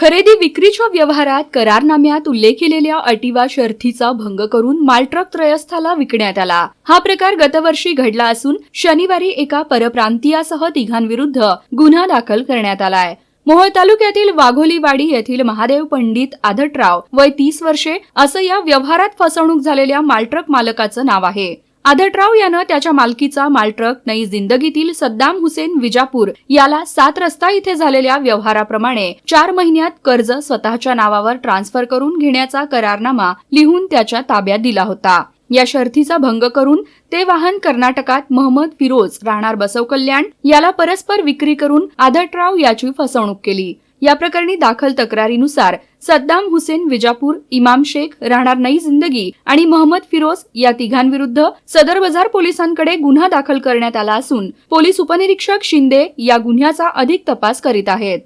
खरेदी विक्रीच्या व्यवहारात करारनाम्यात उल्लेख केलेल्या अटी वा शर्थीचा भंग करून मालट्रक त्रयस्थाला विकण्यात आला. हा प्रकार गतवर्षी घडला असून शनिवारी एका परप्रांतीयासह तिघांविरुद्ध गुन्हा दाखल करण्यात आलाय. मोहोळ तालुक्यातील वाघोलीवाडी येथील महादेव पंडित आधटराव वय तीस वर्षे असं या व्यवहारात फसवणूक झालेल्या मालट्रक मालकाचं नाव आहे. आदटराव यानं त्याच्या मालकीचा मालट्रक नई जिंदगीतील सद्दाम हुसेन विजापूर याला सात रस्ता इथे झालेल्या व्यवहाराप्रमाणे चार महिन्यात कर्ज स्वतःच्या नावावर ट्रान्सफर करून घेण्याचा करारनामा लिहून त्याच्या ताब्यात दिला होता. या शर्थीचा भंग करून ते वाहन कर्नाटकात महम्मद फिरोज राहणार बसव कल्याण याला परस्पर विक्री करून आदटराव याची फसवणूक केली. या प्रकरणी दाखल तक्रारीनुसार सद्दाम हुसेन विजापूर इमाम शेख राहणार नई जिंदगी आणि महम्मद फिरोज या तिघांविरुद्ध सदर बाजार पोलिसांकडे गुन्हा दाखल करण्यात आला असून पोलीस उपनिरीक्षक शिंदे या गुन्ह्याचा अधिक तपास करीत आहेत.